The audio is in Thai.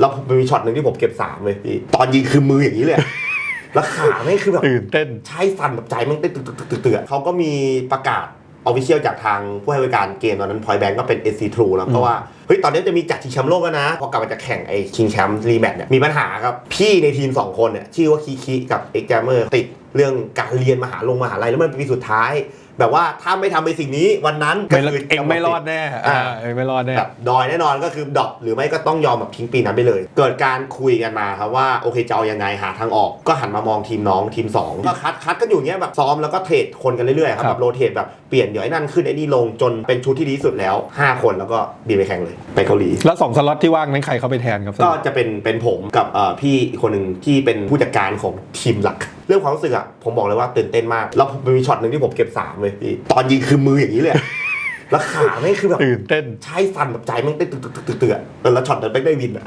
แล้วมันมีช็อตหนึ่งที่ผมเก็บสามเลยพี่ตอนยิงคือมืออย่างนี้เลยอะแล้วขาแม่งคือแบบตื่นเต้นใช้สั่นแบบใจแม่งเต้นตึกตึกตึกตึกตึกอะเขาก็มีประกาศออฟฟิเชียลจากทางผู้ให้บริการเกมตอนนั้นพอยแบงก็เป็น SC True แล้วก็ว่าเฮ้ยตอนนี้จะมีจัดชิงแชมป์โลกแล้วนะ พอกลับมาจากแข่งไอ้ชิงแชมป์รีแมตช์เนี่ยมีปัญหาครับพี่ในทีม 2 คนเนี่ยชื่อว่าคีคีกับเอ็กจามเมอร์ติดเรื่องการเรียนมหาลงมหาลัยแล้วมันเป็นปีสุดท้าย แบบว่าถ้าไม่ทำไปสิ่งนี้วันนั้นก็ไม่รอดคือเองไม่รอดแน่อ่าอ่าเองไม่รอดแน่แบบดอยแน่นอนก็คือดรอปหรือไม่ก็ต้องยอมแบบทิ้งปีนั้นไปเลย เกิดการคุยกันมาครับว่าโอเคจะเอายังไงหาทางออก ก็หันมามองทีมน้องทีม 2 ก็คัดคัดกันอยู่เงี้ยแบบซ้อมแล้วก็เทรดคนกันเรื่อยๆครับครัแบบบโรเทตแบบเปลี่ยนเดี๋ยวไอ้นั่นขึ้นไอ้นี่ลงจนเป็นชุดที่ดีที่สุดแล้ว 5 คนแล้วก็บินไปแข่งเลยไปเกาหลี แล้วสองสล็อตที่ว่างนั้นใครเข้าไปแทนครับก็จะเป็นเป็นผมกับเอ่อพี่อีกคนหนึ่งที่เป็นผู้จัดการของทีมหลัก เรื่องความรู้สึกอะผมบอกเลยว่าตื่นเต้นมาก แล้วมันมีช็อตหนึ่งที่ผมเก็บสามเลยพี่ตอนยิงคือมืออย่างนี้เลยอะแล้วขาแม่งคือแบบตื่นเต้น ใช้สั่นแบบใจแม่งเต้นตึกตึกตึกตึกตึกอะแล้วช็อตนั้นแม่งได้วินอะ